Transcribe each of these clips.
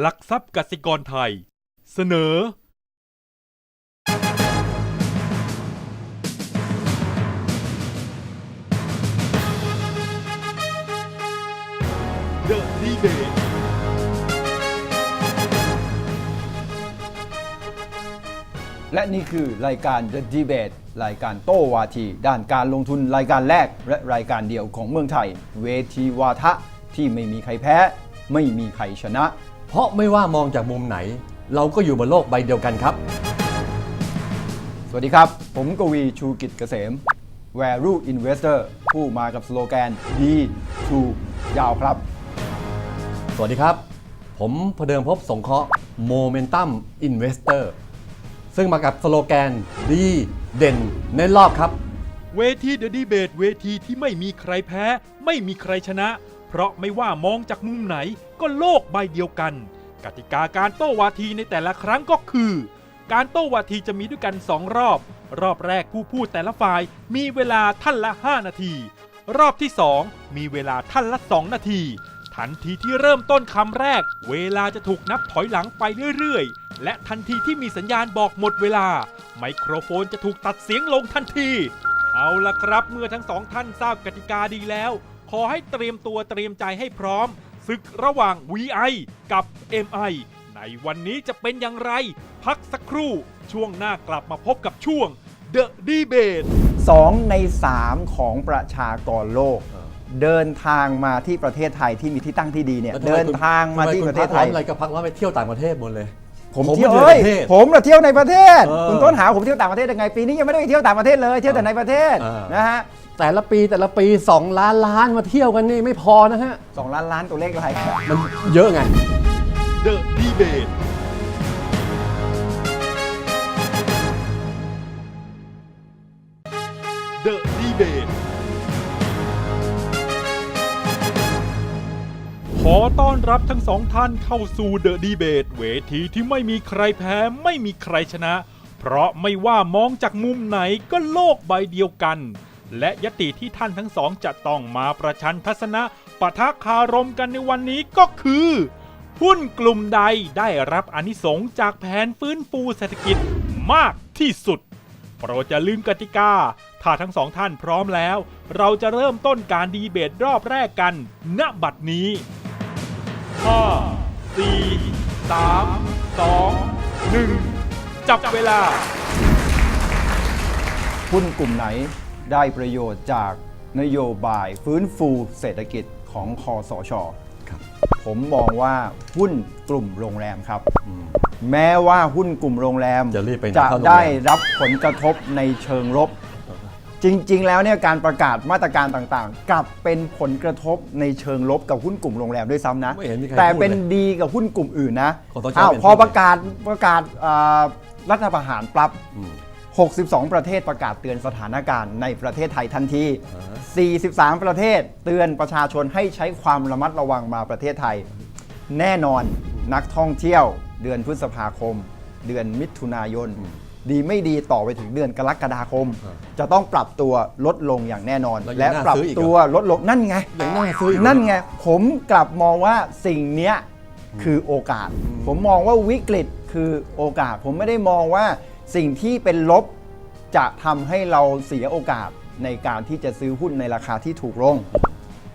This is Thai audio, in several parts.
หลักทรัพย์กสิกรไทย เสนอ The Debate และนี่คือรายการ The Debate รายการโต้วาที ด้านการลงทุนรายการแรก และรายการเดียวของเมืองไทย เวทีวาทะที่ไม่มีใครแพ้ ไม่มีใครชนะ เพราะไม่ว่ามองจากมุมไหน เราก็อยู่บนโลกใบเดียวกันครับ สวัสดีครับ ผมกวีชูกิจเกษม Value Investor ผู้มากับสโลแกน D to ยาวครับ สวัสดีครับ ผมพเดิมพบสงเคราะห์ Momentum Investor ซึ่งมากับสโลแกน ดีเด่นเน้นรอบครับ เวที The Debate เวทีที่ไม่มีใครแพ้ ไม่มีใครชนะ เพราะไม่ว่ามองจากมุมไหนก็โลกใบเดียวกัน กติกาการโต้วาทีในแต่ละครั้งก็คือ การโต้วาทีจะมีด้วยกัน2รอบ รอบแรกผู้พูดแต่ละฝ่ายมีเวลาท่านละ 5 นาที รอบที่ 2 มีเวลาท่านละ 2 นาที ทันทีที่เริ่มต้นคำแรก เวลาจะถูกนับถอยหลังไปเรื่อยๆ และทันทีที่มีสัญญาณบอกหมดเวลา ไมโครโฟนจะถูกตัดเสียงลงทันที เอาละครับเมื่อทั้งสองท่านทราบกติกาดีแล้ว ขอให้เตรียมตัวเตรียมใจให้พร้อมศึกระหว่าง VI กับ MI ในวันนี้จะเป็นอย่างไร พักสักครู่ช่วงหน้ากลับมาพบกับช่วง The Debate 2 ใน 3 ของประชากรโลก เดินทางมาที่ประเทศไทยที่มีที่ตั้งที่ดีเนี่ยแล้วทำไมเดินคุณทางมาที่ทำไประเทศไทยคุณพักร้อนอะไรก็พักร้อนไปเที่ยวต่างประเทศหมดเลยผมผมเที่ยวไม่เอ้ยเที่ยวในประเทศผมน่ะเที่ยวในประเทศเออคุณต้นหาผมเที่ยวต่างประเทศยังไงปีนี้ยังไม่ได้ไปเที่ยวต่างประเทศเลย เที่ยวแต่ในประเทศเออนะฮะ แต่ละปีแต่ละปี 2 ล้านล้านมาเที่ยวกันนี่ไม่พอนะฮะ สองล้านล้านตัวเลขอะไรมันเยอะไง The Debate The Debate ขอต้อนรับทั้งสองท่านเข้าสู่ The Debate เวทีที่ไม่มีใครแพ้ไม่มีใครชนะ เพราะไม่ว่ามองจากมุมไหนก็โลกใบเดียวกัน และยติที่ท่านทั้งสองจะต้องมาประชันทัศนะปะทะคารมกันในวันนี้ก็คือ หุ้นกลุ่มใดได้รับอนิสงส์จากแผนฟื้นฟูเศรษฐกิจมากที่สุด โปรดอย่าลืมกติกา ถ้าทั้งสองท่านพร้อมแล้ว เราจะเริ่มต้นการดีเบตรอบแรกกันณบัดนี้ 5 4 3 2 1 จับเวลาหุ้นกลุ่มไหน ได้ประโยชน์จากนโยบายฟื้นฟูเศรษฐกิจของคอสชครับ ผมมองว่าหุ้นกลุ่มโรงแรมครับ แม้ว่าหุ้นกลุ่มโรงแรมจะรีบไปจะเข้าโรงแรม ได้รับผลกระทบในเชิงลบ จริง ๆ แล้วเนี่ยการประกาศมาตรการต่างๆ กลับเป็นผลกระทบในเชิงลบกับหุ้นกลุ่มโรงแรมด้วยซ้ำนะ ไม่เห็นมีใครแต่พูดเป็นเลยดีกับหุ้นกลุ่มอื่นนะคสชอ้าวไม่เห็นพอพูดเลยประกาศประกาศอ่ารัฐประหารปรับอืม 62 ประเทศประกาศเตือนสถานการณ์ในประเทศไทยทันทีอ่า43 ประเทศเตือนประชาชนให้ใช้ความระมัดระวังมาประเทศไทย แน่นอนนักท่องเที่ยวเดือนพฤษภาคม เดือนมิถุนายน ดีไม่ดีต่อไปถึงเดือนกรกฎาคมอ่าจะต้องปรับตัวลดลงอย่างแน่นอน แล้วยังและน่าปรับซื้ออีกเหรอตัวลดลงนั่นไงยังน่าซื้ออยู่นั่นไง ผมกลับมองว่าสิ่งเนี้ยคือโอกาส ผมมองว่าวิกฤตคือโอกาส ผมไม่ได้มองว่า สิ่งที่เป็นลบจะทำให้เราเสียโอกาสในการที่จะซื้อหุ้นในราคาที่ถูกลง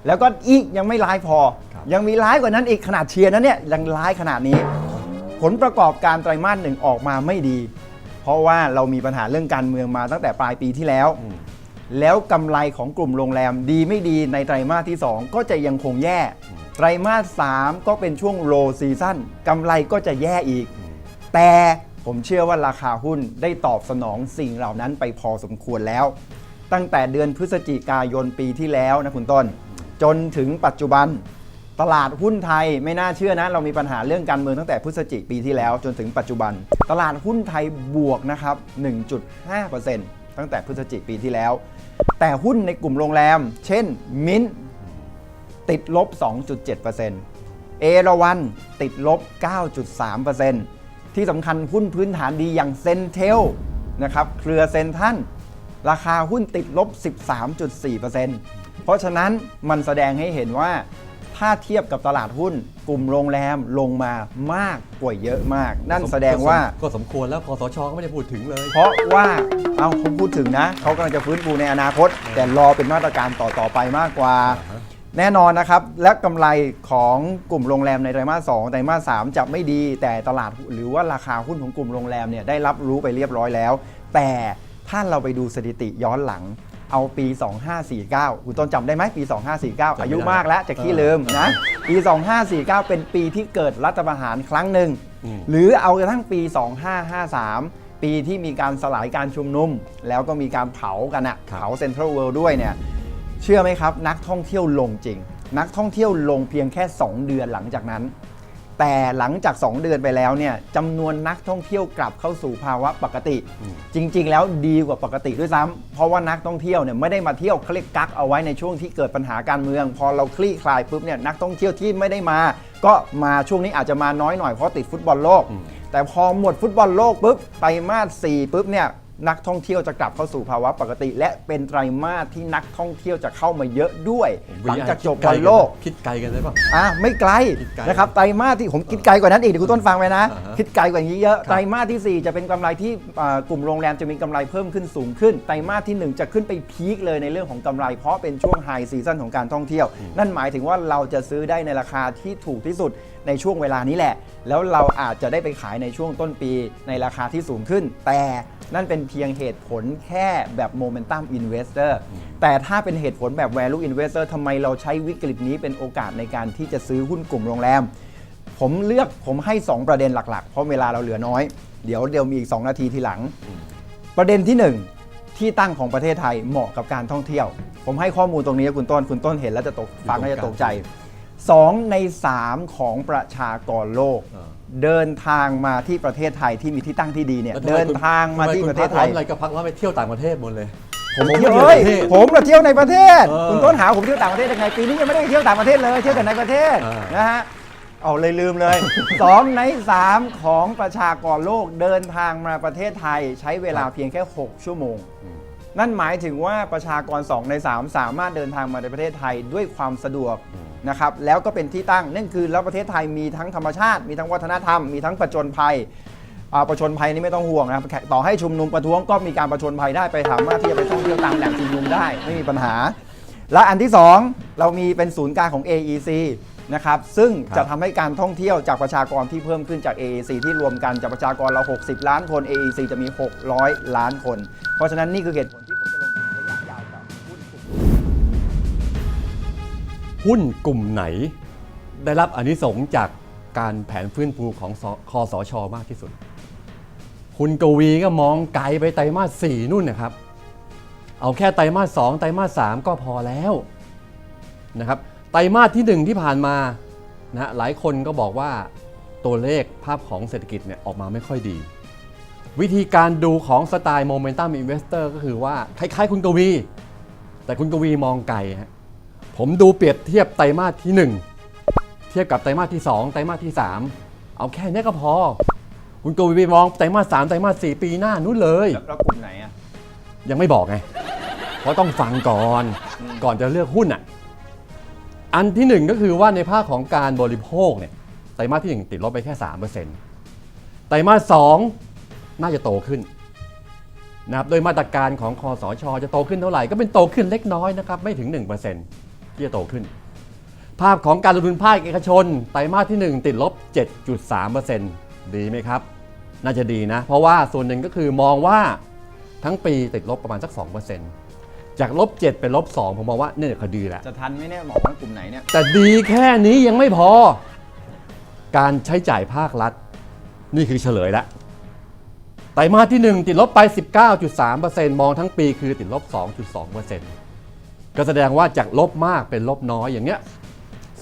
แล้วก็อีกยังไม่ร้ายพอครับยังมีร้ายกว่านั้นอีกขนาดเชียร์นั้นเนี่ยยังร้ายขนาดนี้ ผลประกอบการไตรมาสหนึ่งออกมาไม่ดี เพราะว่าเรามีปัญหาเรื่องการเมืองมาตั้งแต่ปลายปีที่แล้วอืมแล้วกำไรของกลุ่มโรงแรมดีไม่ดีในไตรมาสที่ 2 ก็จะยังคงแย่ ไตรมาส 3 ก็เป็นช่วงโลซีซั่นกำไรก็จะแย่อีก แต่ ผมเชื่อว่าราคาหุ้นได้ตอบสนองสิ่งเหล่านั้นไปพอสมควรแล้ว ตั้งแต่เดือนพฤศจิกายนปีที่แล้วนะคุณต้น จนถึงปัจจุบัน ตลาดหุ้นไทยไม่น่าเชื่อนะ เรามีปัญหาเรื่องการเมืองตั้งแต่พฤศจิกปีที่แล้ว จนถึงปัจจุบัน ตลาดหุ้นไทยบวกนะครับ 1.5%ตั้งแต่พฤศจิกปีที่แล้ว แต่หุ้นในกลุ่มโรงแรม เช่นมินติดลบ 2.7%เอราวันติดลบ 9.3% ที่สำคัญหุ้นพื้นฐานดีอย่างเซนเทลนะครับเครือเซนทันราคาหุ้นติดลบ 13.4%เพราะฉะนั้นมันแสดงให้เห็นว่าถ้าเทียบกับตลาดหุ้น กลุ่มโรงแรมลงมามากกว่าเยอะมาก นั่นแสดงว่าก็สมควรแล้วคอสชก็ไม่ได้พูดถึงเลย เพราะว่าเอาเขาพูดถึงนะ เขากำลังจะฟื้นฟูในอนาคต แต่รอเป็นมาตรการต่อ ๆ ไปมากกว่าอ่าฮะ แน่นอนนะครับ และกำไรของกลุ่มโรงแรมในไตรมาส2ไตรมาส3จะไม่ดีแต่ตลาดหรือว่าราคาหุ้นของกลุ่มโรงแรมเนี่ยได้รับรู้ไปเรียบร้อยแล้ว แต่ถ้าเราไปดูสถิติย้อนหลังเอาปี 2549 คุณต้นจำได้ไหมปี 2549 อายุมากแล้วจะขี้ลืมนะ ปี 2549 เป็นปีที่เกิดรัฐประหารครั้งหนึ่งอืมหรือเอากระทั่งปี 2553 ปีที่มีการสลายการชุมนุม แล้วก็มีการเผากันอะครับเผาเซ็นทรัลเวิลด์ด้วยเนี่ย เชื่อไหมครับ นักท่องเที่ยวลงจริง นักท่องเที่ยวลงเพียงแค่ 2 เดือนหลังจากนั้น แต่หลังจาก 2 เดือนไปแล้วเนี่ยจำนวนนักท่องเที่ยวกลับเข้าสู่ภาวะปกติอืมจริง ๆ แล้วดีกว่าปกติด้วยซ้ำเพราะว่านักท่องเที่ยวเนี่ยไม่ได้มาเที่ยวเขาเรียกกักเอาไว้ในช่วงที่เกิดปัญหาการเมือง พอเราคลี่คลายปุ๊บเนี่ยนักท่องเที่ยวที่ไม่ได้มา ก็มาช่วงนี้อาจจะมาน้อยหน่อยเพราะติดฟุตบอลโลกอืมแต่พอหมดฟุตบอลโลกปุ๊บไตรมาส4ปุ๊บเนี่ย นักท่องเที่ยวจะกลับเข้าสู่ภาวะปกติ และเป็นไตรมาสที่นักท่องเที่ยวจะเข้ามาเยอะด้วย หลังจากจบบอลโลก คิดไกลกันเลยป่ะอะไม่ไกลคิดไกลนะครับไตรมาสที่ผมคิดไกลกว่านั้นอีกเดี๋ยวคุณต้นฟังไว้นะ อ่าฮะคิดไกลกว่านี้เยอะครับไตรมาสที่ 4 จะเป็นกำไรที่อ่ากลุ่มโรงแรมจะมีกำไรเพิ่มขึ้นสูงขึ้นไตรมาสที่ 1 จะขึ้นไปพีคเลยในเรื่องของกำไร เพราะเป็นช่วงไฮซีซั่นของการท่องเที่ยว นั่นหมายถึงว่าเราจะซื้อได้ในราคาที่ถูกที่สุดในช่วงเวลานี้แหละ แล้วเราอาจจะได้ไปขายในช่วงต้นปีในราคาที่สูงขึ้น แต่นั่นเป็นเพียงเหตุผลแค่แบบ Momentum Investor แต่ถ้าเป็นเหตุผลแบบ Value Investor ทำไมเราใช้วิกฤตนี้เป็นโอกาสในการที่จะซื้อหุ้นกลุ่มโรงแรม ผมเลือกผมให้ 2 ประเด็นหลักๆ เพราะเวลาเราเหลือน้อย เดี๋ยวเดี๋ยวมีอีก 2 นาทีทีหลัง ประเด็นที่ 1 ที่ตั้งของประเทศไทยเหมาะกับการท่องเที่ยว ผมให้ข้อมูลตรงนี้คุณต้นคุณต้นเห็นแล้วจะตกฟังแล้วจะตกใจ 2 ใน 3 ของประชากรโลกเออเดินทางมาที่ประเทศไทยที่มีที่ตั้งที่ดีเนี่ยแล้วทำไมเดินคุณทางมาที่ทำไประเทศไทยคุณพักร้อนอะไรก็พักร้อนไปเที่ยวต่างประเทศหมดเลย ผมผมเที่ยวไม่เอ้ยเที่ยวในประเทศผมมาเที่ยวในประเทศเออคุณต้นหาผมเที่ยวต่างประเทศยังไงปีนี้ยังไม่ได้ไปเที่ยวต่างประเทศเลยเที่ยวแต่ในประเทศเออนะฮะเอาเลยลืมเลยสองในสามของประชากรโลกเดินทางมาประเทศไทยใช้เวลาเพียงแค่ 6 ชั่วโมง นั่นหมายถึงว่าประชากร 2 ใน 3 สามารถเดินทางมาในประเทศไทยด้วยความสะดวก นะครับแล้วก็เป็นที่ตั้งนั่นคือแล้วประเทศไทยมีทั้งธรรมชาติ มีทั้งวัฒนธรรม มีทั้งประจนภัยอ่าประชนภัยนี่ไม่ต้องห่วงนะครับแค่ต่อให้ชุมนุมประท้วงก็มีการประชนภัยได้ไปสามารถที่จะไปท่องเที่ยวตามแหล่งชุมนุมได้ไม่มีปัญหา และอันที่ 2 เรามีเป็นศูนย์กลางของ AEC นะครับซึ่งครับจะทำให้การท่องเที่ยวจากประชากรที่เพิ่มขึ้นจาก AEC ที่รวมกันจากประชากรเรา 60 ล้านคน AEC จะมี 600 ล้านคน เพราะฉะนั้นนี่คือเหตุผล หุ้นกลุ่มไหน ได้รับอนิสงส์จากการแผนฟื้นฟูของสคอสชมากที่สุด คุณกวีก็มองไกลไปไตรมาสสี่นู่นนะครับ เอาแค่ไตรมาสสองไตรมาสสามก็พอแล้วนะครับ ไตรมาสที่หนึ่งที่ผ่านมานะฮะหลายคนก็บอกว่าตัวเลขภาพของเศรษฐกิจเนี่ยออกมาไม่ค่อยดี วิธีการดูของสไตล์โมเมนตัมอินเวสเตอร์ก็คือว่า คล้ายๆ คุณกวี แต่คุณกวีมองไกลฮะ ผมดูเปรียบเทียบไตรมาสที่ 1 เทียบกับไตรมาสที่ 2 ไตรมาสที่ 3 เอาแค่นี้ก็พอ คุณกวีไปมองไตรมาส3ไตรมาส4ปีหน้านู้นเลย แล้วกลุ่มไหนอะ ยังไม่บอกไง เพราะต้องฟังก่อน ก่อนจะเลือกหุ้นอะ อันที่หนึ่งก็คือว่าในภาคของการบริโภคเนี่ย ไตรมาสที่ 1 ติดลบไปแค่3%ไตรมาส2น่าจะโตขึ้นนะครับโดยมาตรการของคอสช จะโตขึ้นเท่าไหร่ ก็เป็นโตขึ้นเล็กน้อยนะครับ ไม่ถึง 1% ที่จะโตขึ้น ภาพของการลงทุนภาคเอกชน ไตรมาสที่ 1 ติดลบ 7.3%ดีไหมครับ น่าจะดีนะ เพราะว่าส่วนหนึ่งก็คือมองว่าทั้งปีติดลบประมาณสัก 2%จากลบ 7 เป็นลบ 2 ผมมองว่าเนี่ยเขาดีแหละจะทันไหมเนี่ยบอกว่ากลุ่มไหนเนี่ยแต่ดีแค่นี้ยังไม่พอ การใช้จ่ายภาครัฐ นี่คือเฉลยแล้วไตรมาสที่ 1 ติดลบไป 19.3%มองทั้งปีคือติดลบ 2.2% ก็แสดงว่าจากลบมากเป็นลบน้อยอย่างเงี้ย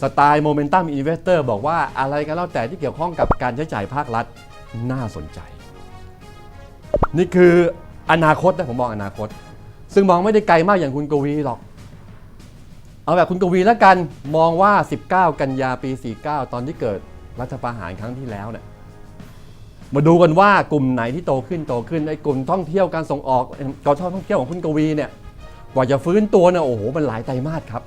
สไตล์โมเมนตัมอินเวสเตอร์บอกว่าอะไรก็แล้วแต่ที่เกี่ยวข้องกับการใช้จ่ายภาครัฐน่าสนใจ นี่คืออนาคตนะผมมองอนาคต ซึ่งมองไม่ได้ไกลมากอย่างคุณกวีหรอก เอาแบบคุณกวีแล้วกันมองว่า 19 กันยาปี 49 ตอนที่เกิดรัฐประหารครั้งที่แล้วเนี่ยมาดูกันว่ากลุ่มไหนที่โตขึ้นโตขึ้นไอ้กลุ่มท่องเที่ยวการส่งออกกอชอบท่องเที่ยวของคุณกวีเนี่ย ว่าจะฟื้นตัวเนี่ยโอ้โหมันหลายไตรมาสครับ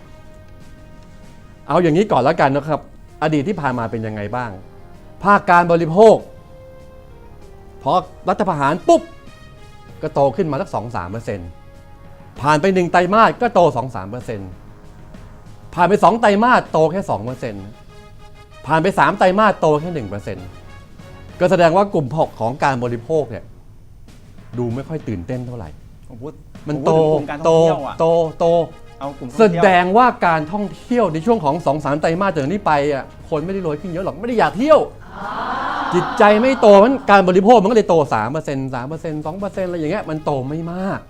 เอาอย่างนี้ก่อนแล้วกันนะครับ อดีตที่ผ่านมาเป็นยังไงบ้าง ภาคการบริโภคพอรัฐประหารปุ๊บ ก็โตขึ้นมาสักสองสามเปอร์เซ็นต์ผ่านไปหนึ่งไตรมาสก็โตสองสามเปอร์เซ็นต์ผ่านไปสองไตรมาสโตแค่สองเปอร์เซ็นต์ผ่านไปสามไตรมาสโตแค่หนึ่งเปอร์เซ็นต์ก็แสดงว่ากลุ่มของการบริโภคเนี่ยดูไม่ค่อยตื่นเต้นเท่าไหร่ มพูดมันผโตพูดถึงกลุ่มการท่โต องเที่ยวอะ โต โต เอากลุ่มท่องแสเที่ยว ดงว่าการท่องเที่ยวในช่วงของ2อสามไตรมาสจากนี้ไปอะคนไม่ได้รวยขึ้นเยอะหรอกไม่ได้อยากเที่ยว จิตใจไม่โตมันการบริโภคมันก็เลยโต3%เปอร์เซ็นต์สามเปอร์เซ็นต์สองเปอร์เซ็นต์อะไรอย่างเงี้ยมันโตไม่มาก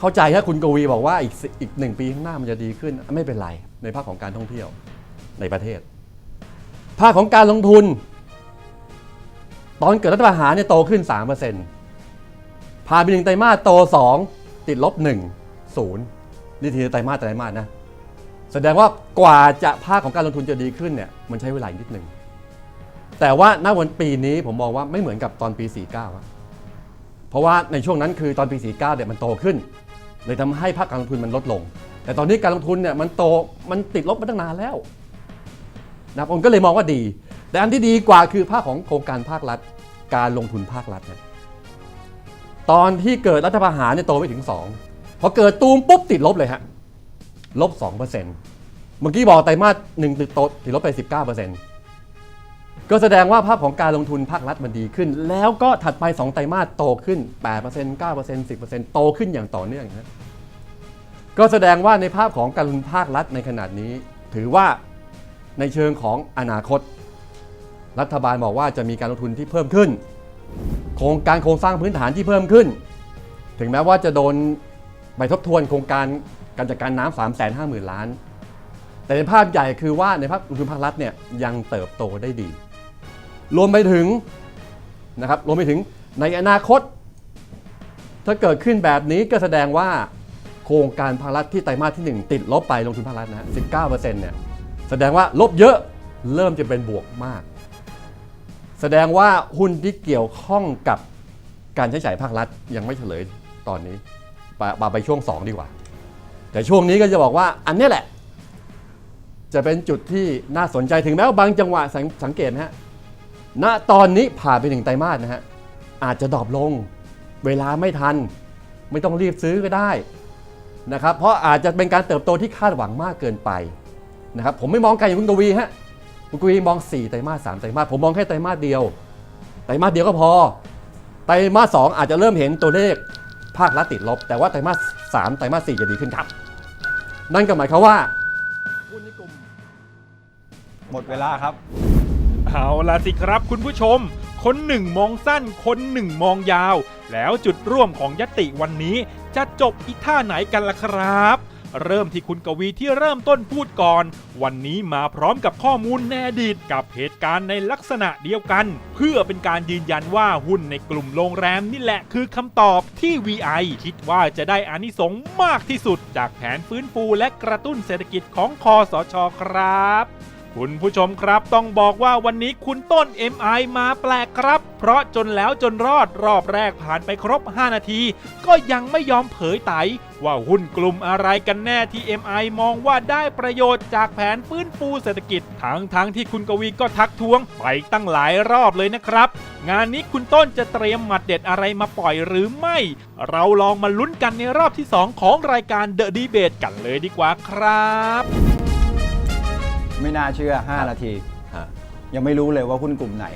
เข้าใจถ้าคุณกวีบอกว่าอีกสิอีกหนึ่งปีข้างหน้ามันจะดีขึ้นไม่เป็นไร ในภาคของการท่องเที่ยวในประเทศ ภาคของการลงทุน ตอนเกิดรัฐประหารเนี่ยโตขึ้น3%เปอร์เซ็นต์ ผ่านไปหนึ่งไตรมาสโต 2 ติดลบ 1 0นี่ทีไตรมาสไตรมาสนะ แสดงว่ากว่าจะภาคของการลงทุนจะดีขึ้นเนี่ยมันใช้เวลาอีกนิดหนึ่งแต่ว่าณวันปีนี้ผมมองว่าไม่เหมือนกับตอนปี 49อะเพราะว่าในช่วงนั้นคือตอนปี 49เนี่ยมันโตขึ้น เลยทำให้ภาคการลงทุนมันลดลง แต่ตอนนี้การลงทุนเนี่ยมันโตมันติดลบมาตั้งนานแล้วนะผมก็เลยมองว่าดี แต่อันที่ดีกว่าคือภาคของโครงการภาครัฐ การลงทุนภาครัฐเนี่ย ตอนที่เกิดรัฐประหารเนี่ยโตไม่ถึง 2 พอเกิดตูมปุ๊บติดลบเลยฮะลบ2%เมื่อกี้บอกไตรมาสหนึ่งติดโตติดลบไป 19%ก็แสดงว่าภาพของการลงทุนภาครัฐมันดีขึ้น แล้วก็ถัดไป 2 ไตรมาสโตขึ้น 8% 9% 10%โตขึ้นอย่างต่อเนื่องนะก็แสดงว่าในภาพของการลงทุนภาครัฐในขนาดนี้ ถือว่าในเชิงของอนาคต รัฐบาลบอกว่าจะมีการลงทุนที่เพิ่มขึ้น โครงการโครงสร้างพื้นฐานที่เพิ่มขึ้น ถึงแม้ว่าจะโดนไปทบทวนโครงการการจัดการน้ำ3 5 0 0 0 0ล้าน แต่ในภาพใหญ่คือว่าในภาคลงทุนภาครัฐเนี่ยยังเติบโตได้ดี รวมไปถึงนะครับรวมไปถึงในอนาคต ถ้าเกิดขึ้นแบบนี้ก็แสดงว่าโครงการภาครัฐที่ไตรมาสที่ 1 ติดลบไปลงทุนภาครัฐนะฮะ19%เนี่ยแสดงว่าลบเยอะเริ่มจะเป็นบวกมาก แสดงว่าหุ้นที่เกี่ยวข้องกับการใช้จ่ายภาครัฐยังไม่เฉลยตอนนี้ปาไปช่วง 2 ดีกว่า แต่ช่วงนี้ก็จะบอกว่าอันนี้แหละ จะเป็นจุดที่น่าสนใจถึงแม้ว่าบางจังหวะสังสังเกตนะฮะณตอนนี้ผ่านไปหนึ่งไตรมาสนะฮะอาจจะดรอปลงเวลาไม่ทัน ไม่ต้องรีบซื้อก็ได้นะครับเพราะอาจจะเป็นการเติบโตที่คาดหวังมากเกินไปนะครับผมไม่มองไกลอย่างคุณกวีฮะ คุณกวีมอง 4 ไตรมาส 3 ไตรมาส ผมมองแค่ไตรมาสเดียว ไตรมาสเดียวก็พอ ไตรมาส 2 อาจจะเริ่มเห็นตัวเลขภาครัฐติดลบ แต่ว่าไตรมาส 3 ไตรมาส 4 จะดีขึ้นครับ นั่นก็หมายความว่าหมดเวลาครับ เอาล่ะสิครับคุณผู้ชม คนหนึ่งมองสั้น คนหนึ่งมองยาว แล้วจุดร่วมของยติวันนี้จะจบอีกท่าไหนกันล่ะครับ เริ่มที่คุณกวีที่เริ่มต้นพูดก่อน วันนี้มาพร้อมกับข้อมูลแนอดีตกับเหตุการณ์ในลักษณะเดียวกัน เพื่อเป็นการยืนยันว่าหุ้นในกลุ่มโรงแรมนี่แหละคือคำตอบที่ VI คิดว่าจะได้อานิสงส์มากที่สุด จากแผนฟื้นฟูและกระตุ้นเศรษฐกิจของคอสชครับ คุณผู้ชมครับต้องบอกว่าวันนี้คุณต้น MI มาแปลกครับ เพราะจนแล้วจนรอดรอบแรกผ่านไปครบ 5 นาที ก็ยังไม่ยอมเผยไต ว่าหุ้นกลุ่มอะไรกันแน่ที่ MI มองว่าได้ประโยชน์จากแผนฟื้นฟูเศรษฐกิจทั้งทั้งที่คุณกวีก็ทักท้วงไปตั้งหลายรอบเลยนะครับ งานนี้คุณต้นจะเตรียมหมัดเด็ดอะไรมาปล่อยหรือไม่ เราลองมาลุ้นกันในรอบที่ 2 ของรายการ The Debate กันเลยดีกว่าครับ ไม่น่าเชื่อ 5 นาที ฮะยังไม่รู้เลยว่าหุ้นกลุ่มไหน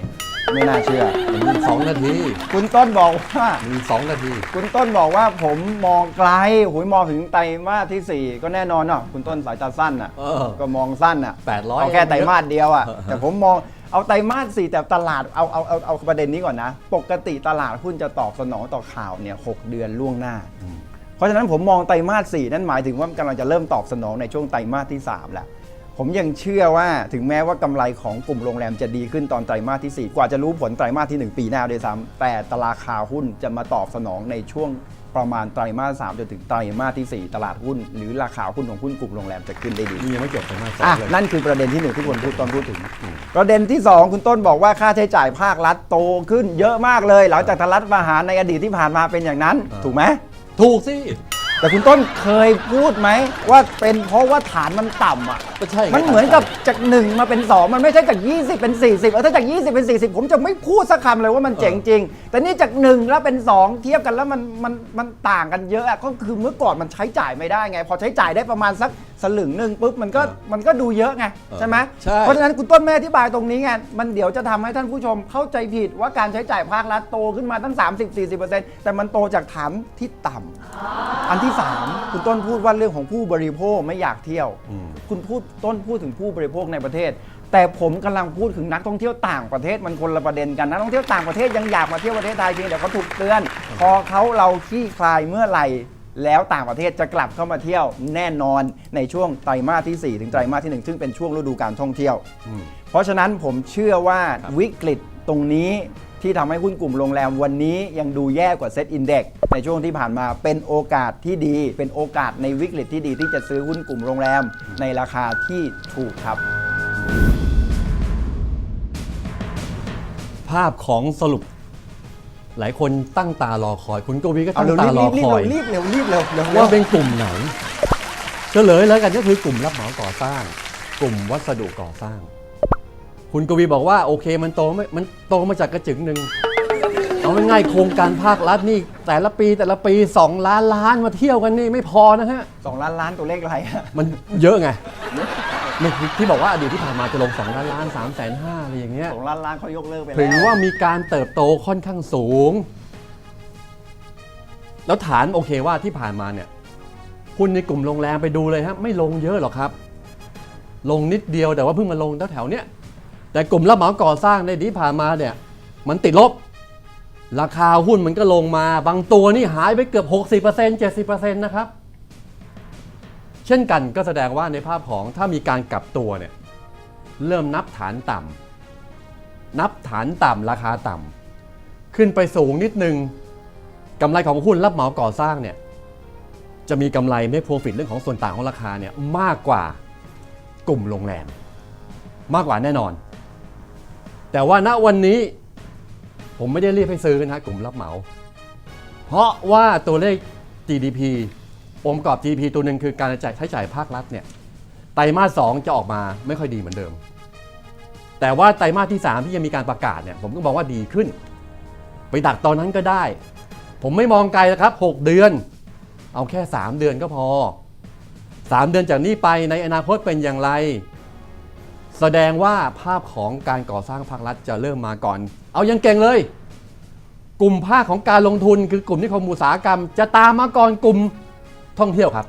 ไม่น่าเชื่อ มันมีสองนาทีคุณต้นบอกว่ามีสองนาที คุณต้นบอกว่าผมมองไกลหุยมองถึงไตรมาสที่ 4 ก็แน่นอนเนาะคุณต้นสายตาสั้นอะเออก็มองสั้นอะ800เอาแค่ไตรมาสเดียวอะ เออ แต่ผมมองเอาไตรมาสสี่แต่ตลาดเอาเอาเอาเอาประเด็นนี้ก่อนนะ ปกติตลาดหุ้นจะตอบสนองต่อข่าวเนี่ยหกเดือนล่วงหน้า เพราะฉะนั้นผมมองไตรมาสสี่นั่นหมายถึงว่ากำลังจะเริ่มตอบสนองในช่วงไตรมาสที่ 3 แล้ว ผมยังเชื่อว่าถึงแม้ว่ากำไรของกลุ่มโรงแรมจะดีขึ้นตอนไตรมาสที่ 4 กว่าจะรู้ผลไตรมาสที่ 1 ปีหน้าด้วยซ้ำแต่ตลาดคาหุ้นจะมาตอบสนองในช่วงประมาณไตรมาส3จนถึงไตรมาสที่ 4 ตลาดหุ้น หรือราคาหุ้นของหุ้นกลุ่มโรงแรมจะขึ้นได้ดีนี่ยังไม่จบไตรมาสสองอะเลยนั่นคือประเด็นที่หนึ่งที่คนพูดตอนพูดถึง ประเด็นที่ 2 คุณต้นบอกว่าค่าใช้จ่ายภาครัฐโตขึ้นเยอะมากเลย หลังจากทางรัฐประหารในอดีตที่ผ่านมาเป็นอย่างนั้น ถูกไหมถูกสิ แต่คุณต้นเคยพูดไหมว่าเป็นเพราะว่าฐานมันต่ำอะ ก็ใช่ไงมันเหมือนกับจากหนึ่งมาเป็น 2 มันไม่ใช่จาก 20 เป็น 40เออถ้าจาก 20 เป็น 40 ผมจะไม่พูดสักคำเลยว่ามันเจ๋งจริง แต่นี่จาก 1 แล้วเป็น 2 เทียบกันแล้วมันมันมันต่างกันเยอะอะก็คือเมื่อก่อนมันใช้จ่ายไม่ได้ไง พอใช้จ่ายได้ประมาณสักสลึงหนึ่งปุ๊บมันก็มันก็ดูเยอะไงใช่ไหมใช่ เพราะฉะนั้นคุณต้นแม่อธิบายตรงนี้ไงมันเดี๋ยวจะทำให้ท่านผู้ชมเข้าใจผิดว่าการใช้จ่ายภาครัฐโตขึ้นมาตั้ง 30-40%แต่มันโตจากฐานที่ต่ำ อันที่สามคุณต้นพูดว่าเรื่องของผู้บริโภคไม่อยากเที่ยวอืมคุณพูดต้นพูดถึงผู้บริโภคในประเทศ แต่ผมกำลังพูดถึงนักท่องเที่ยวต่างประเทศมันคนละประเด็นกันนักท่องเที่ยวต่างประเทศยังอยากมาเที่ยวประเทศไทยเพียงแต่เขาถูกเตือน พอเขาเราขี้คลายเมื่อไหร่แล้วต่างประเทศจะกลับเข้ามาเที่ยวแน่นอนในช่วงไตรมาสที่ 4 ถึงไตรมาสที่ 1 ซึ่งเป็นช่วงฤดูการท่องเที่ยวอืมเพราะฉะนั้นผมเชื่อว่าครับวิกฤตตรงนี้ ที่ทำให้หุ้นกลุ่มโรงแรมวันนี้ยังดูแย่กว่าเซ็ตอินเด็กในช่วงที่ผ่านมาเป็นโอกาสที่ดี เป็นโอกาสในวิกฤตที่ดีที่จะซื้อหุ้นกลุ่มโรงแรมในราคาที่ถูกครับ ภาพของสรุป หลายคนตั้งตารอคอย คุณกวีก็เอาตั้งเร็วตารอรีบคอยรีบเร็วรีบเร็วรีบเร็วว่าเป็นกลุ่มไหน เฉลยแล้วกันก็คือกลุ่มรับเหมาก่อสร้าง กลุ่มวัสดุก่อสร้าง คุณกวีบอกว่าโอเคมันโตไม่มันโตมาจากกระจึงหนึ่งเอาง่ายๆโครงการภาครัฐนี่ แต่ละปีแต่ละปี 2 ล้านล้านมาเที่ยวกันนี่ไม่พอนะฮะ สองล้านล้านตัวเลขอะไรอะมันเยอะไงไม่ที่บอกว่าอดีตที่ผ่านมาจะลง2ล้านล้าน3แสนห้าอะไรอย่างเงี้ย สองล้านล้านเขายกเลิกไปแล้วถึงว่ามีการเติบโตค่อนข้างสูง แล้วฐานโอเคว่าที่ผ่านมาเนี่ยหุ้นในกลุ่มโรงแรมไปดูเลยฮะไม่ลงเยอะหรอกครับ ลงนิดเดียวแต่ว่าเพิ่งมาลงแถวๆเนี้ย แต่กลุ่มรับเหมาก่อสร้างในที่ผ่านมาเนี่ยมันติดลบ ราคาหุ้นมันก็ลงมา บางตัวนี่หายไปเกือบ 60% 70%นะครับ เช่นกันก็แสดงว่าในภาพของถ้ามีการกลับตัวเนี่ยเริ่มนับฐานต่ำนับฐานต่ำราคาต่ำขึ้นไปสูงนิดนึงกำไรของหุ้นรับเหมาก่อสร้างเนี่ยจะมีกำไรไม่โปรฟิตเรื่องของส่วนต่างของราคาเนี่ยมากกว่ากลุ่มโรงแรม มากกว่าแน่นอน แต่ว่าณวันนี้ผมไม่ได้เรียกให้ซื้อนะกลุ่มรับเหมา เพราะว่าตัวเลข GDP องค์ประกอบ GDP ตัวหนึ่งคือการจ่ายใช้จ่ายภาครัฐเนี่ยไตรมาสสองจะออกมาไม่ค่อยดีเหมือนเดิม แต่ว่าไตรมาสที่ 3 ที่ยังมีการประกาศเนี่ยผมก็บอกว่าดีขึ้น ไปดักตอนนั้นก็ได้ ผมไม่มองไกลแล้วครับ 6 เดือน เอาแค่ 3 เดือนก็พอ 3 เดือนจากนี้ไปในอนาคตเป็นอย่างไร แสดงว่าภาพของการก่อสร้างภาครัฐจะเริ่มมาก่อน เอายังเก่งเลย กลุ่มภาคของการลงทุนคือกลุ่มนิคมอุตสาหกรรม จะตามมาก่อนกลุ่มท่องเที่ยวครับ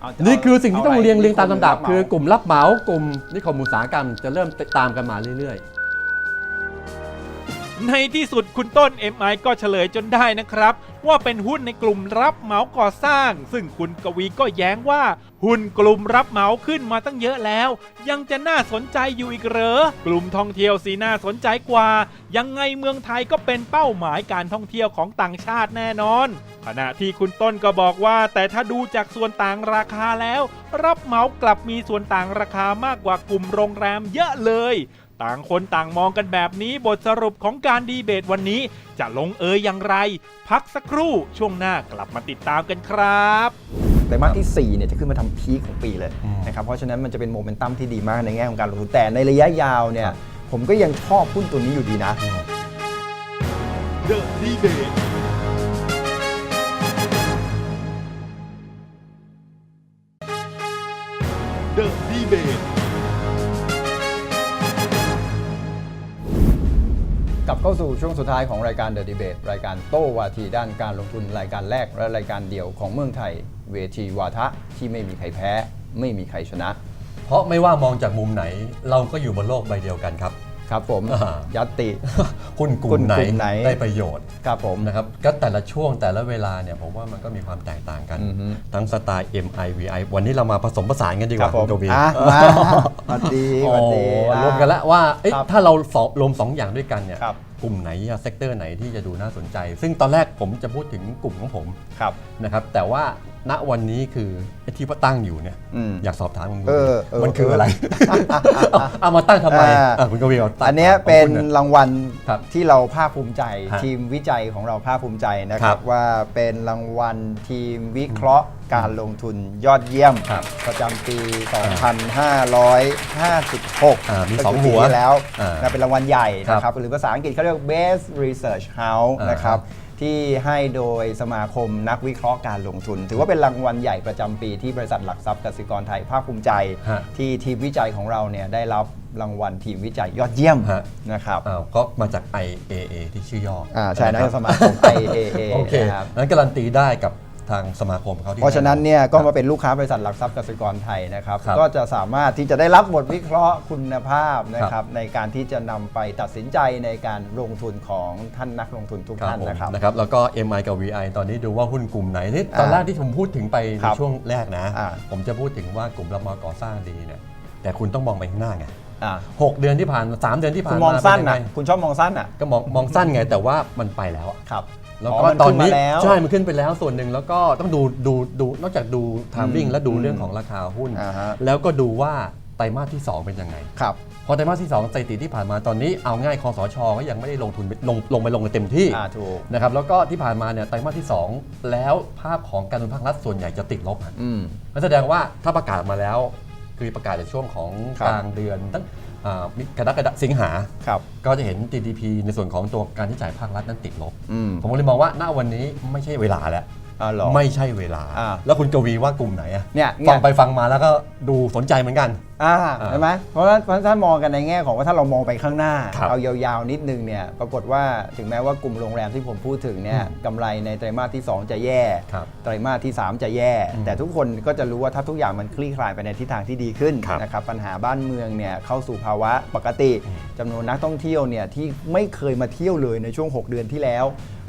เอาจะนี่คือสิ่งที่ต้องาะไเรียงเรียงตามลำดับเหคือกลุ่มรับเหมากลุ่มนิคมอุตสาหกรรม จะเริ่มตามกันมาเรื่อยในที่สุดคุณต้น MI ก็เฉลยจนได้นะครับ ว่าเป็นหุ้นในกลุ่มรับเหมาก่อสร้าง ซึ่งคุณกวีก็แย้งว่า หุ้นกลุ่มรับเหมาขึ้นมาตั้งเยอะแล้ว ยังจะน่าสนใจอยู่อีกเหรอกลุ่มท่องเที่ยวสีน่าสนใจกว่า ยังไงเมืองไทยก็เป็นเป้าหมายการท่องเที่ยวของต่างชาติแน่นอน ขณะที่คุณต้นก็บอกว่า แต่ถ้าดูจากส่วนต่างราคาแล้ว รับเหมากลับมีส่วนต่างราคามากกว่ากลุ่มโรงแรมเยอะเลย ต่างคนต่างมองกันแบบนี้บทสรุปของการดีเบตวันนี้ จะลงเอยอย่างไร พักสักครู่ช่วงหน้ากลับมาติดตามกันครับไตรมาสที่4เนี่ยจะขึ้นมาทำพีคของปีเลยอืมนะครับเพราะฉะนั้นมันจะเป็นโมเมนตัมที่ดีมากในแง่ของการลงทุนแต่ในระยะยาวเนี่ยผมก็ยังชอบหุ้นตัวนี้อยู่ดีนะ The Debate เข้าสู่ช่วงสุดท้ายของรายการ The Debate รายการโต้วาทีด้านการลงทุนรายการแรก และรายการเดี่ยวของเมืองไทย เวทีวาทะที่ไม่มีใครแพ้ ไม่มีใครชนะๆเพราะไม่ว่ามองจากมุมไหน เราก็อยู่บนโลกใบเดียวกันครับ ครับผมอ่ายัตติหุ้นกลุ่หุ้มนไหนกลุ่มไหน ได้ประโยชน์ครับผม นะครับก็แต่ละช่วงแต่ละเวลาเนี่ยผมว่ามันก็มีความแตกต่างกัน อือฮึ ทั้งสไตล์ MI VI วันนี้เรามาผสมผสานกันดีกครัว่าบผมคุณกวีอะมาสวัสดีสโอ้วัสดีรวมกันแล้วว่าเอ๊ะครับถ้าเราสองรวมสองอย่างด้วยกันเนี่ยครับ กลุ่มไหนเซกเตอร์ไหนที่จะดูน่าสนใจ ซึ่งตอนแรกผมจะพูดถึงกลุ่มของผมครับนะครับแต่ว่า ณวันนี้คือไอ้ที่ว่าตั้งอยู่เนี่ยอืมอยากสอบถามคุณเออเออมันคือเออออะไร เอาเอามาตั้งทำไมอ่า อะคุณกวีเอาตั้งอันเนี้ยของเป็นคุณน่ะรางวัลครับที่เราภาคภูมิใจ ฮะทีมวิจัยของเราภาคภูมิใจนะคครัรับบว่าเป็นรางวัลทีมวิเคราะห์การลงทุนยอดเยี่ยม ครับประจำปี 2556อ่ามีก็คืสองหัวปีที่แล้วอ่านะเป็นรางวัลใหญ่นะคครัรับบหรือภาษาอังกฤษเขาเรียก Best Research House อ่านนะครับ ที่ให้โดยสมาคมนักวิเคราะห์การลงทุน ถือว่าเป็นรางวัลใหญ่ประจำปีที่บริษัทหลักทรัพย์กสิกรไทยภาคภูมิใจ ฮะ ที่ทีมวิจัยของเราเนี่ยได้รับรางวัลทีมวิจัยยอดเยี่ยมฮะ นะครับ อ้าวก็มาจาก IAA ที่ชื่อย่ออ่าอ่าใช่นะสมาคม IAA โอเคนะครับ นั้นการันตีได้กับ ทางสมาคมเขาที่เพราะฉะนั้นเนี่ยก็ครับมาเป็นลูกค้าบริษัทหลักทรัพย์กสิกรไทยนะครับ ครับก็จะสามารถที่จะได้รับบทวิเคราะห์คุณภาพนะครับในการที่จะนำไปตัดสินใจในการลงทุนของท่านนักลงทุนทุกครับท่านผมนะครับนะครับ แล้วก็ MI กับ VI ตอนนี้ดูว่าหุ้นกลุ่มไหนที่ตอนอ่าแรกที่ผมพูดถึงไปคในรับช่วงแรกนะ อ่า ผมจะพูดถึงว่ากลุ่มรับเหมาก่อสร้างดีเนี่ยแต่คุณต้องมองไปข้างหน้าไงอ่าหกเดือนที่ผ่านมาสามเดือนที่คุผ่านณมามองสั้นเป็นะยังไงคุณชอบมองสั้นอะก็มองมองสั้นไงแต่ว่ามันไปแล้วอะครับ แล้วอ๋อก็มันตอนขึ้นมานี้แล้วใช่ มันขึ้นไปแล้วส่วนหนึ่งแล้วก็ต้องดูดูดูนอกจากดูทามมิ่งอืมและดูอืมเรื่องของราคาหุ้น อ่าฮะ แล้วก็ดูว่าไตรมาสที่ 2 เป็นยังไง ครับ พอไตรมาสที่ 2 สถิติที่ผ่านมาตอนนี้เอาง่ายคอสชก็ยังไม่ได้ลงทุนลงลงไปลงกันเต็มที่อ่าถูก นะครับแล้วก็ที่ผ่านมาเนี่ยไตรมาสที่ 2 แล้วภาพของการลงทุนภาครัฐส่วนใหญ่จะติดลบอะอืม นั่นแสดงว่าถ้าประกาศมาแล้ว คือประกาศในช่วงของครับกลางเดือนตั้งอ่ามิ กรกฎาสิงหา ครับก็จะเห็น GDP ในส่วนของตัวการที่จ่ายภาครัฐนั้นติดลบ อืม ผมก็เลยมองว่าณวันนี้ไม่ใช่เวลาแล้ว อ่าเหรอไม่ใช่เวลา อ่า แล้วคุณกวีว่ากลุ่มไหนอะเนี่ยเนี่ยฟังไปฟังมาแล้วก็ดูสนใจเหมือนกัน อ่าอ่าใช่ไหมเพราะว่าเพราะถ้ามองกันในแง่ของว่าถ้าเรามองไปข้างหน้า ครับเอายาวๆนิดนึงเนี่ยปรากฏว่าถึงแม้ว่ากลุ่มโรงแรมที่ผมพูดถึงเนี่ยกำไรในไตรมาสที่ 2 จะแย่ ครับไตรมาสที่ 3 จะแย่อืมแต่ทุกคนก็จะรู้ว่าถ้าทุกอย่างมันคลี่คลายไปในทิศทางที่ดีขึ้นครับ นะครับปัญหาบ้านเมืองเนี่ยเข้าสู่ภาวะปกติอืมจำนวนนักท่องเที่ยวเนี่ยที่ไม่เคยมาเที่ยวเลยในช่วง 6 เดือนที่แล้ว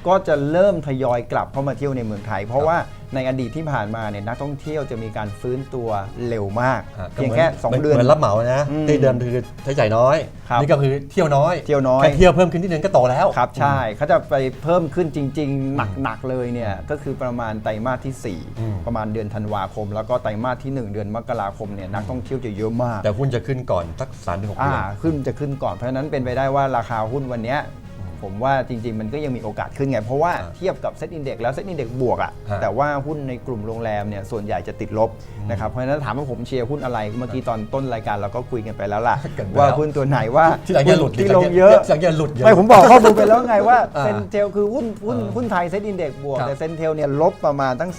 ก็จะเริ่มทยอยกลับเข้ามาเที่ยวในเมืองไทย เพราะว่าในอดีตที่ผ่านมาเนี่ยนักท่องเที่ยวจะมีการฟื้นตัวเร็วมากฮะเพียงแค่ก็หมื2เดือนเหมือนรับเหมานะอืมที่เดิมคือใช้จ่ายน้อยครับนี่ก็คือเที่ยวน้อยเที่ยวน้อยแค่เที่ยวเพิ่มขึ้นที่เดือนก็โตแล้วครับใช่เขาจะไปเพิ่มขึ้นจริง ๆ หนักๆเลยเนี่ยก็คือประมาณไตรมาสที่อืม4ประมาณเดือนธันวาคม แล้วก็ไตรมาสที่ 1 เดือนมกราคมเนี่ยนักท่องเที่ยวจะเยอะมาก แต่หุ้นจะขึ้นก่อนสักสามถึงหกอ่าเดือนขึ้นจะขึ้นก่อนเพราะฉะนั้นเป็นไปได้ว่าราคาหุ้นวันเนี้ย ผมว่าจริง ๆ มันก็ยังมีโอกาสขึ้นไง เพราะว่าอ่าเทียบกับเซ็ตอินเด็กแล้วเซ็ตอินเด็กบวกอะฮะแต่ว่าหุ้นในกลุ่มโรงแรมเนี่ยส่วนใหญ่จะติดลบนะครับเพราะฉะนั้นถามว่าผมเชียร์หุ้นอะไรเมื่อกี้ตอนต้นรายการเราก็คุยกันไปแล้วล่ะกันไปว่าแล้วหุ้นตัวไหนว่าที่หลังอย่าหลุดที่ลงเยอะที่หลังอย่าหลุดอย่าไม่หลุดผมบอกข้อมูลไปแล้วไงว่าอ่าเซนเทลคือหุ้นหุ้นอ่าหุ้นไทยเซ็ตอินเด็กบวกครับแต่เซนเทลเนี่ยลบประมาณตั้ง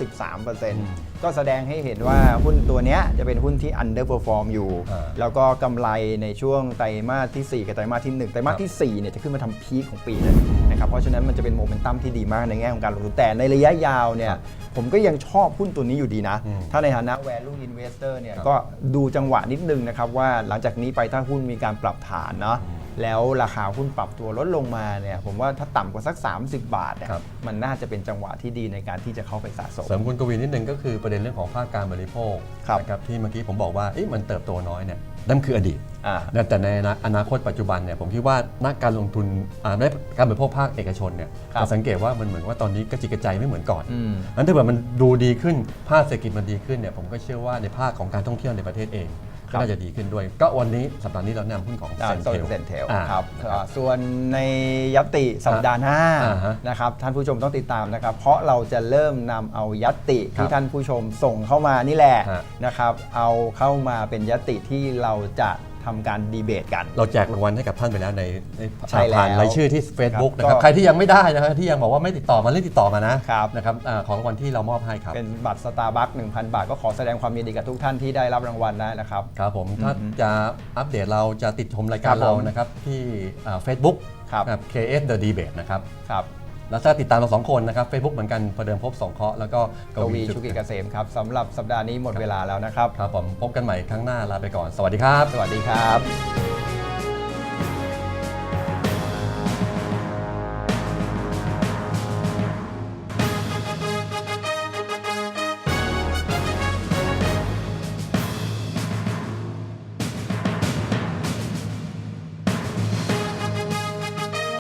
13% ก็แสดงให้เห็นว่าหุ้นตัวเนี้ยจะเป็นหุ้นที่ underperform อยู่ อ่าแล้วก็กำไรในช่วงไตรมาสที่ 4 กับไตรมาสที่ 1 ไตรมาสทีสี่4เนี่ยจะขึ้นมาทำพีคของปีเลยนะครับเพราะฉะนั้นมันจะเป็นโมเมนตัมที่ดีมากในแง่ของการลงทุนแต่ในระยะยาวเนี่ยผมก็ยังชอบหุ้นตัวนี้อยู่ดีนะ อืม ถ้าในฐานะ value investor เนี่ยครับก็ดูจังหวะนิดนึงนะครับว่าหลังจากนี้ไปถ้าหุ้นมีการปรับฐานเนาะ แล้วราคาหุ้นปรับตัวลดลงมาเนี่ยผมว่าถ้าต่ำกว่าสัก 30 บาทเนี่ยครับมันน่าจะเป็นจังหวะที่ดีในการที่จะเข้าไปสะสม เสริมคุณกวีนิดนึงก็คือประเด็นเรื่องของภาคการบริโภคครับ นะครับที่เมื่อกี้ผมบอกว่าเอ๊ะมันเติบโตน้อยเนี่ยนั่นคืออดีต อ่าแต่ในอนาคตปัจจุบันเนี่ยผมคิดว่านักการลงทุนอ่าในการบริโภคภาคเอกชนเนี่ยครับจะสังเกตว่ามันเหมือนว่าตอนนี้กระจิกกระใจไม่เหมือนก่อนอืมนั้นถ้าเกิดมันดูดีขึ้นภาคเศรษฐกิจมันดีขึ้นเนี่ยผมก็เชื่อว่าในภาคของการท่องเที่ยวในประเทศเองครัก็บ น่าจะดีขึ้นด้วย ก็วันนี้สัปดาห์นี้เราแนะนำหุ้นของอ่าเซนโซเทนลเซนเทลอ่าครับนะครับอ่าส่วนในยัตติสัปดาห์หน้าอ่าฮะนะครับท่านผู้ชมต้องติดตามนะครับ เพราะเราจะเริ่มนำเอายัตติครัที่บท่านผู้ชมส่งเข้ามานี่แหละฮะนะครับเอาเข้ามาเป็นยัตติที่เราจะ ทำการดีเบตกัน เราแจกรางวัลให้กับท่านไปแล้วในในใช่แล้วผ่านรายชื่อที่ Facebook ครับนะครับก็ใครที่ยังไม่ได้นะครับที่ยังบอกว่าไม่ติดต่อมาเรื่องติดต่อมานะครับ นะครับอาของรางวัลที่เรามอบให้ครับ เป็นบัตรสตาร์บัค1,000 บาท ก็ขอแสดงความยินดีกับทุกท่านที่ได้รับรางวัลได้นะครับ ครับผมถ้าจะอัปเดตเราจะติดชมรายคการัรบเราผมนะครับที่เฟซบุ๊ก ครับ KS The Debate นะครับ ครับ แล้วถ้าติดตามเราสองคนนะครับ Facebook เหมือนกันประเดิมพบสองเคราะห์แล้วก็กวีชุกิเกษมครับสำหรับสัปดาห์นี้หมดเวลาแล้วนะครับ ครับผมพบกันใหม่ครั้งหน้าลาไปก่อน สวัสดีครับ สวัสดีครับ